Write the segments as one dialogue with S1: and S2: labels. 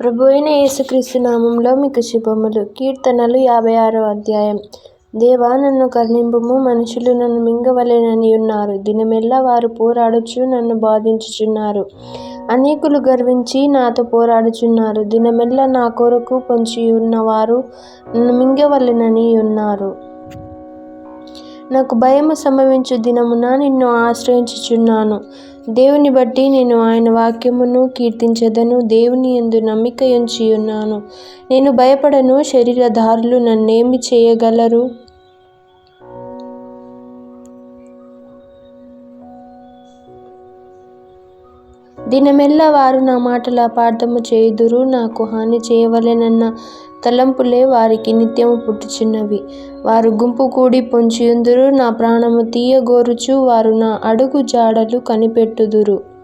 S1: ప్రభు అయిన యేసుక్రీస్తు నామంలో మీకు శుభములు. కీర్తనలు యాభై ఆరో అధ్యాయం. దేవా నన్ను కరుణింపుము మనుషులు నన్ను మింగవలేనని ఉన్నారు. దినమెల్లా వారు పోరాడుచు నన్ను బాధించుచున్నారు. అనేకులు గర్వించి నాతో పోరాడుచున్నారు. దినమెల్లా నా కొరకు పొంచి ఉన్నవారు నన్ను మింగవలెనని ఉన్నారు. నాకు భయము సంభవించు దినమున నిన్ను ఆశ్రయించుచున్నాను. దేవుని బట్టి నేను ఆయన వాక్యమును కీర్తించదను దేవుని ఎందు నమ్మిక ఉంచి ఉన్నాను నేను భయపడను శరీరధారులు నన్నేమి చేయగలరు? దినమెల్లా వారు నా మాటల అపార్థము చేయుదురు నాకు హాని చేయవలెనన్న తలంపులే వారికి నిత్యము పుట్టుచున్నవి. వారు గుంపు కూడి పొంచియుందురు నా ప్రాణము తీయగోరుచు వారు నా అడుగు జాడలు కనిపెట్టుదురు.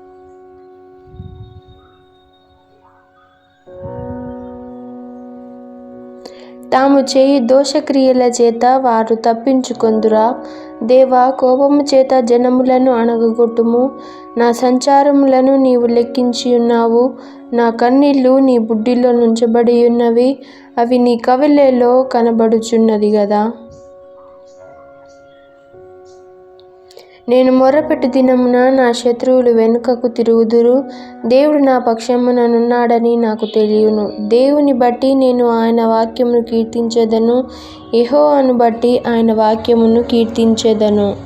S1: తాము చేయి దోషక్రియల చేత వారు తప్పించుకొందురా. దేవా కోపము చేత జనములను అణగగొట్టుము. నా సంచారములను నీవు లెక్కించి ఉన్నావు. నా కన్నీళ్ళు నీ బుడ్డిలో నుంచబడి ఉన్నవి. అవి నీ కవిలేలో కనబడుచున్నది కదా నేను మొరపెట్టి దినమున నా శత్రువులు వెనుకకు తిరుగుదురు. దేవుడు నా పక్షముననున్నాడని నాకు తెలియను. దేవుని బట్టి నేను ఆయన వాక్యమును కీర్తించేదను. యెహోవాను బట్టి ఆయన వాక్యమును కీర్తించెదను.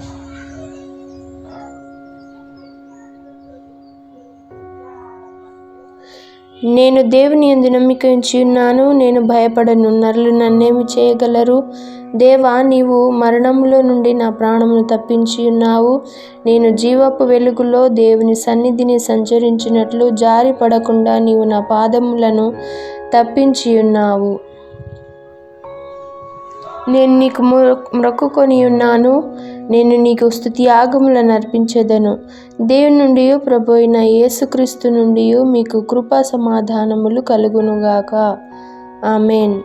S1: నేను దేవుని ఎందు నమ్మిక ఉంచి ఉన్నాను నేను భయపడను నరులు నన్నేమి చేయగలరు? దేవా నీవు మరణములో నుండి నా ప్రాణమును తప్పించి ఉన్నావు. నేను జీవపు వెలుగులో దేవుని సన్నిధిని సంచరించినట్లు జారి పడకుండా నీవు నా పాదములను తప్పించి ఉన్నావు. నేను నీకు మొక్కుకొని ఉన్నాను. నేను నీకు స్థుతి యాగములను అర్పించేదను. దేవుని నుండి ప్రభు అయిన యేసుక్రీస్తు నుండి మీకు కృపా సమాధానములు కలుగునుగాక. ఆమెన్.